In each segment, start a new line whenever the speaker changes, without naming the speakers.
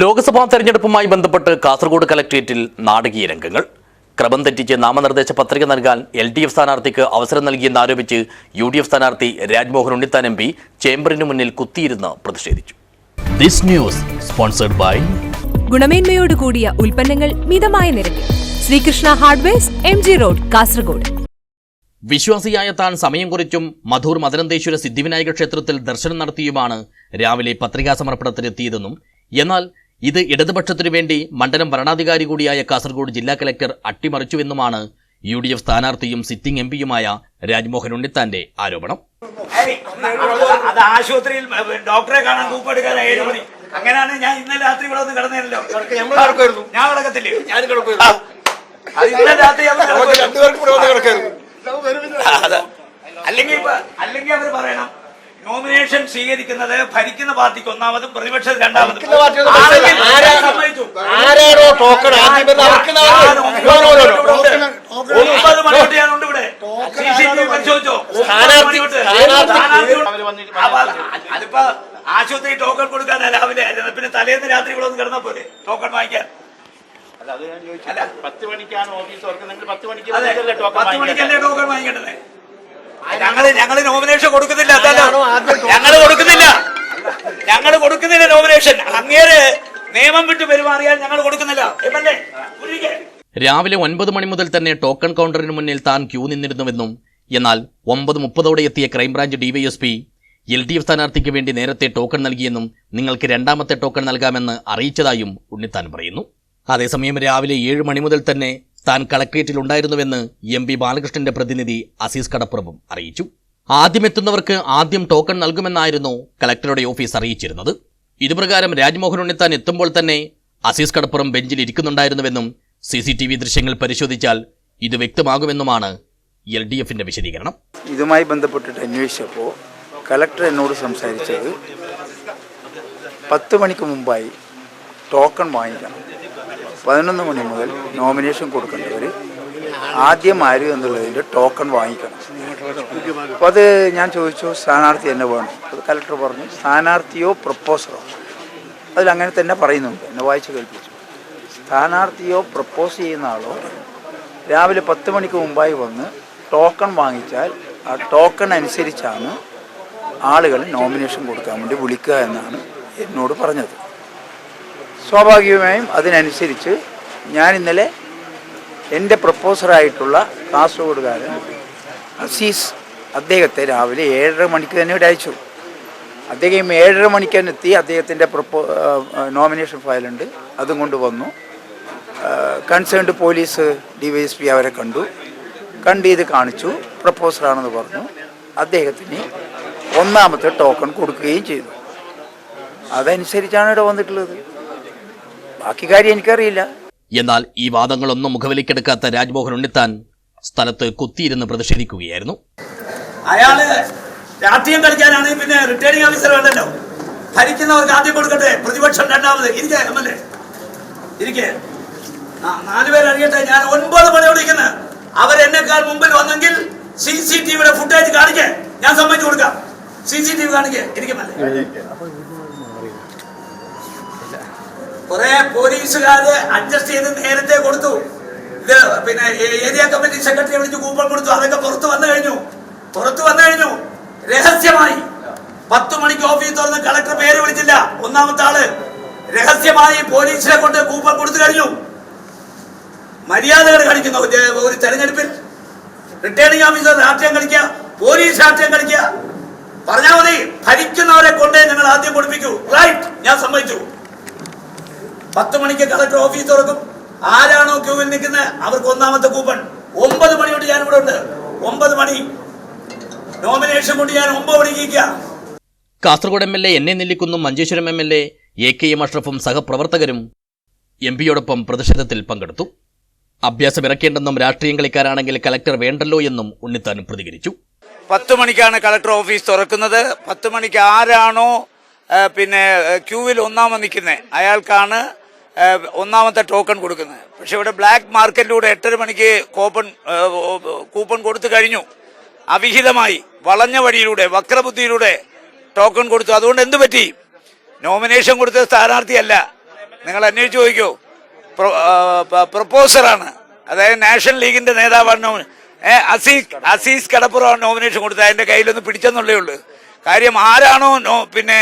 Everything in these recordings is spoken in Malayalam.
ലോക്സഭാ തെരഞ്ഞെടുപ്പുമായി ബന്ധപ്പെട്ട് കാസർഗോഡ് കലക്ട്രേറ്റിൽ നാടകീയ രംഗങ്ങൾ ക്രമം തെറ്റിച്ച് നാമനിർദ്ദേശ പത്രിക നൽകാൻ എൽ ഡി എഫ് സ്ഥാനാർത്ഥിക്ക് അവസരം നൽകിയെന്നാരോപിച്ച് യു ഡി എഫ് സ്ഥാനാർത്ഥി രാജ്മോഹൻ ഉണ്ണിത്താൻ എം പി ചേംബറിന് മുന്നിൽ കുത്തിയിരുന്ന് പ്രതിഷേധിച്ചു
ദിസ് ന്യൂസ് സ്പോൺസർഡ് ബൈ
ഗുണമേന്മയോട് കൂടിയ ഉൽപ്പന്നങ്ങൾ മിതമായ നിരക്കിൽ Sreekrishna hardwares M G road Kasaragod
വിശ്വാസിയായ താൻ സമയം കുറിച്ചും മധൂർ മദനന്തേശ്വര സിദ്ധിവിനായക ക്ഷേത്രത്തിൽ ദർശനം നടത്തിയുമാണ് രാവിലെ പത്രികാ സമർപ്പണത്തിനെത്തിയതെന്നും എന്നാൽ ഇത് ഇടതുപക്ഷത്തിനു വേണ്ടി മണ്ഡലം ഭരണാധികാരി കൂടിയായ കാസർഗോഡ് ജില്ലാ കലക്ടർ അട്ടിമറിച്ചുവെന്നുമാണ് യു ഡി എഫ് സ്ഥാനാർത്ഥിയും സിറ്റിംഗ് എം പിയുമായ രാജ്മോഹൻ ഉണ്ണിത്താന്റെ ആരോപണം
അത് ആശുപത്രിയിൽ ഡോക്ടറെ കാണാൻ കൂപ്പെടുക്കാൻ ഏഴ് അങ്ങനെയാണ് ഞാൻ ഇന്നലെ രാത്രി ഇവിടെ ഒന്ന് കിടന്നില്ലല്ലോ ഞാൻ കിടക്കത്തില്ലേ ഞാൻ ഇന്നലെ രാത്രി അല്ലെങ്കിൽ അല്ലെങ്കിൽ അവർ പറയണം നോമിനേഷൻ സ്വീകരിക്കുന്നത് ഭരിക്കുന്ന പാർട്ടിക്ക് ഒന്നാമതും പ്രതിപക്ഷം രണ്ടാമതും
ടോക്കൺ ഇവിടെ
അതിപ്പോ ആശുപത്രി ടോക്കൺ കൊടുക്കാൻ രാവിലെ പിന്നെ തലേന്ന് രാത്രി ഇവിടെ ഒന്ന് കിടന്നാ പോലെ ടോക്കൺ വാങ്ങിക്കാൻ
പത്ത് മണിക്കാണ് ഓഫീസ് പത്ത് മണിക്കല്ലേ
ടോക്കൺ വാങ്ങിക്കേണ്ടത് ഞങ്ങള് ഞങ്ങള് നോമിനേഷൻ കൊടുക്കുന്നില്ല ഞങ്ങള് കൊടുക്കുന്നില്ല ഞങ്ങള് കൊടുക്കുന്നില്ല നോമിനേഷൻ അങ്ങേര് നിയമം വിട്ടു പെരുമാറിയാൽ ഞങ്ങൾ കൊടുക്കുന്നില്ല എം
രാവിലെ ഒൻപത് മണി മുതൽ തന്നെ ടോക്കൺ കൗണ്ടറിന് മുന്നിൽ താൻ ക്യൂ നിന്നിരുന്നുവെന്നും എന്നാൽ ഒമ്പത് മുപ്പതോടെ എത്തിയ crime branch DYSP L D F സ്ഥാനാർത്ഥിക്ക് വേണ്ടി നേരത്തെ ടോക്കൺ നൽകിയെന്നും നിങ്ങൾക്ക് രണ്ടാമത്തെ ടോക്കൺ നൽകാമെന്ന് അറിയിച്ചതായും ഉണ്ണിത്താൻ പറയുന്നു അതേസമയം രാവിലെ ഏഴ് മണി മുതൽ തന്നെ താൻ കളക്ട്രേറ്റിലുണ്ടായിരുന്നുവെന്ന് എം പി ബാലകൃഷ്ണന്റെ പ്രതിനിധി അസീസ് കടപ്പുറവും അറിയിച്ചു ആദ്യമെത്തുന്നവർക്ക് ആദ്യം ടോക്കൺ നൽകുമെന്നായിരുന്നു കളക്ടറുടെ ഓഫീസ് അറിയിച്ചിരുന്നത് ഇതുപ്രകാരം രാജ്മോഹൻ ഉണ്ണിത്താൻ എത്തുമ്പോൾ തന്നെ അസീസ് കടപ്പുറം ബെഞ്ചിൽ ഇരിക്കുന്നുണ്ടായിരുന്നുവെന്നും സി സി ടി വി ദൃശ്യങ്ങൾ പരിശോധിച്ചാൽ ഇത് വ്യക്തമാകുമെന്നുമാണ് എൽ ഡി എഫിന്റെ വിശദീകരണം
ഇതുമായി ബന്ധപ്പെട്ടിട്ട് അന്വേഷിച്ചപ്പോൾ കലക്ടർ എന്നോട് സംസാരിച്ചത് പത്ത് മണിക്ക് മുമ്പായി ടോക്കൺ വാങ്ങിക്കണം പതിനൊന്ന് മണി മുതൽ നോമിനേഷൻ കൊടുക്കേണ്ടവർ ആദ്യം ആര് എന്നുള്ളതിൻ്റെ ടോക്കൺ വാങ്ങിക്കണം അപ്പോൾ അത് ഞാൻ ചോദിച്ചു സ്ഥാനാർത്ഥി എന്നെ വേണം അത് കലക്ടർ പറഞ്ഞു സ്ഥാനാർത്ഥിയോ പ്രപ്പോസറോ അതിലങ്ങനെ തന്നെ പറയുന്നുണ്ട് എന്നെ വായിച്ച് കേൾപ്പിച്ചു സ്ഥാനാർത്ഥിയോ പ്രപ്പോസ് ചെയ്യുന്ന ആളോ രാവിലെ പത്ത് മണിക്ക് മുമ്പായി വന്ന് ടോക്കൺ വാങ്ങിച്ചാൽ ആ ടോക്കൺ അനുസരിച്ചാണ് ആളുകൾ നോമിനേഷൻ കൊടുക്കാൻ വേണ്ടി വിളിക്കുക എന്നാണ് എന്നോട് പറഞ്ഞത് സ്വാഭാവികമായും അതിനനുസരിച്ച് ഞാൻ ഇന്നലെ എൻ്റെ പ്രപ്പോസറായിട്ടുള്ള കാസർഗോഡുകാരൻ അസീസ് അദ്ദേഹത്തെ രാവിലെ ഏഴര മണിക്ക് തന്നെ ഇവിടെ അയച്ചു അദ്ദേഹം ഏഴര മണിക്ക് തന്നെ എത്തി അദ്ദേഹത്തിൻ്റെ പ്രപ്പോ നോമിനേഷൻ ഫയലുണ്ട് അതും കൊണ്ട് വന്നു concerned police D Y S P അവരെ കണ്ടു കണ്ട് ഇത് കാണിച്ചു പ്രപ്പോസറാണെന്ന് പറഞ്ഞു അദ്ദേഹത്തിന് ഒന്നാമത്തെ ടോക്കൺ കൊടുക്കുകയും ചെയ്തു അതനുസരിച്ചാണ് ഇവിടെ വന്നിട്ടുള്ളത് ബാക്കി കാര്യം എനിക്കറിയില്ല
എന്നാൽ ഈ വാദങ്ങളൊന്നും മുഖവിലേക്കെടുക്കാത്ത രാജ്മോഹൻ ഉണ്ണിത്താൻ സ്ഥലത്ത് കുത്തിയിരുന്ന് പ്രതിഷേധിക്കുകയായിരുന്നു
അയാള് രാഷ്ട്രീയം കളിക്കാനാണ് പിന്നെ റിട്ടേണിംഗ് ഓഫീസർ വേണ്ടല്ലോ ഭരിക്കുന്നവർക്ക് ആദ്യം കൊടുക്കട്ടെ പ്രതിപക്ഷം രണ്ടാമത് ഇരിക്കെ എം എൽ എ ഇരിക്കെ നാലുപേർ അറിയട്ടെ ഞാൻ ഒൻപത് മണിയോടെ ഇരിക്കുന്നത് അവരെന്നെക്കാൾ മുമ്പിൽ വന്നെങ്കിൽ സി സി ടിവിയുടെ ഫുട്ടേജ് കാണിക്കേ ഞാൻ സമ്മതിച്ചു കൊടുക്കാം സി സി ടി വി കാണിക്കേ ഇരിക്കും കുറെ പോലീസുകാര് അഡ്ജസ്റ്റ് ചെയ്ത് നേരത്തെ കൊടുത്തു ഇത് പിന്നെ ഏരിയ കമ്മിറ്റി സെക്രട്ടറി വിളിച്ച് കൂപ്പൺ കൊടുത്തു അതൊക്കെ പുറത്തു വന്നു കഴിഞ്ഞു പുറത്തു വന്നു കഴിഞ്ഞു രഹസ്യമായി പത്ത് മണിക്ക് ഓഫീസ് തുറന്ന് കളക്ടർ പേര് വിളിച്ചില്ല ഒന്നാമത്തെ ആള് രഹസ്യമായി പോലീസിനെ കൊണ്ട് കൂപ്പൺ കൊടുത്തു കഴിഞ്ഞു മര്യാദകൾ കളിക്കുന്ന ഒരു തെരഞ്ഞെടുപ്പിൽ റിട്ടേണിംഗ് ഓഫീസർ രാഷ്ട്രീയം കളിക്കുക പോലീസ് രാഷ്ട്രീയം കളിക്കുക പറഞ്ഞാൽ മതി ഭരിക്കുന്നവരെ കൊണ്ടേ ഞങ്ങൾ ആദ്യം പൊടിപ്പിക്കൂ റൈറ്റ് ഞാൻ സമ്മതിച്ചു പത്ത് മണിക്ക് കളക്ടർ ഓഫീസ് തുറക്കും ആരാണോ ക്യൂവിൽ നിൽക്കുന്നത് അവർക്ക് ഒന്നാമത്തെ കൂപ്പൺ ഒമ്പത് മണി ഞാൻ ഇവിടെ ഉണ്ട് ഒമ്പത് മണി നോമിനേഷൻ കൊണ്ട് ഞാൻ ഒമ്പത് മണിക്ക്
Kasaragod M L A N A Manjeshwaram M L A A K M അഷ്റഫും സഹപ്രവർത്തകരും എം പിയോടൊപ്പം പ്രതിഷേധത്തിൽ പങ്കെടുത്തു അഭ്യാസം ഇറക്കേണ്ടെന്നും രാഷ്ട്രീയം കളിക്കാരാണെങ്കിൽ കലക്ടർ വേണ്ടല്ലോ എന്നും ഉണ്ണിത്താനും പ്രതികരിച്ചു
പത്ത് മണിക്കാണ് കളക്ടർ ഓഫീസ് തുറക്കുന്നത് പത്ത് മണിക്ക് ആരാണോ പിന്നെ ക്യൂവിൽ ഒന്നാമത് നിൽക്കുന്നത് അയാൾക്കാണ് ഒന്നാമത്തെ ടോക്കൺ കൊടുക്കുന്നത് പക്ഷെ ഇവിടെ ബ്ലാക്ക് മാർക്കറ്റിലൂടെ എട്ടര മണിക്ക് കൂപ്പൺ കൂപ്പൺ കൊടുത്തു കഴിഞ്ഞു അവിഹിതമായി വളഞ്ഞ വഴിയിലൂടെ വക്രബുദ്ധിയിലൂടെ ടോക്കൺ കൊടുത്തു അതുകൊണ്ട് എന്ത് പറ്റി നോമിനേഷൻ കൊടുത്ത സ്ഥാനാർത്ഥിയല്ല നിങ്ങൾ അന്വേഷിച്ച് ചോദിക്കൂ പ്രൊപ്പോസറാണ് അതായത് നാഷണൽ ലീഗിന്റെ നേതാവാണ് അസീസ് അസീസ് കടപ്പുറമാണ് നോമിനേഷൻ കൊടുത്തത് അതിന്റെ കയ്യിലൊന്ന് പിടിച്ചെന്നുള്ളേ ഉള്ളൂ കാര്യം ആരാണോ പിന്നെ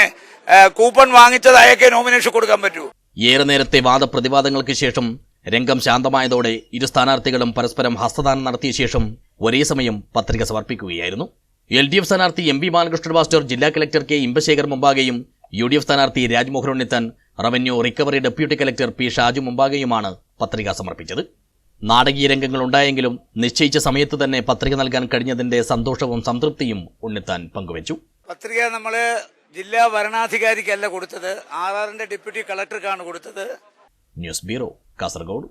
കൂപ്പൺ വാങ്ങിച്ചതായൊക്കെ നോമിനേഷൻ കൊടുക്കാൻ പറ്റൂ
ഏറെ നേരത്തെ വാദപ്രതിവാദങ്ങൾക്ക് ശേഷം രംഗം ശാന്തമായതോടെ ഇരു സ്ഥാനാർത്ഥികളും പരസ്പരം ഹസ്തദാനം നടത്തിയ ശേഷം ഒരേ സമയം പത്രിക സമർപ്പിക്കുകയായിരുന്നു എൽ ഡി എഫ് സ്ഥാനാർത്ഥി എം പി ബാലകൃഷ്ണൻ മാസ്റ്റർ ജില്ലാ കലക്ടർ കെ ഇമ്പശേഖർ മുമ്പാകെയും യു ഡി എഫ് സ്ഥാനാർത്ഥി Rajmohan Unnithan revenue recovery deputy collector P Shaju മുമ്പാകെയുമാണ് പത്രിക സമർപ്പിച്ചത് നാടകീയ രംഗങ്ങൾ ഉണ്ടായെങ്കിലും നിശ്ചയിച്ച സമയത്ത് തന്നെ പത്രിക നൽകാൻ കഴിഞ്ഞതിന്റെ സന്തോഷവും സംതൃപ്തിയും ഉണ്ണിത്താൻ പങ്കുവച്ചു
പത്രിക നമ്മള് ജില്ലാ ഭരണാധികാരിക്കല്ല കൊടുത്തത് ആറാറിന്റെ ഡെപ്യൂട്ടി കളക്ടർക്കാണ് കൊടുത്തത്
ന്യൂസ് ബ്യൂറോ കാസർഗോഡ്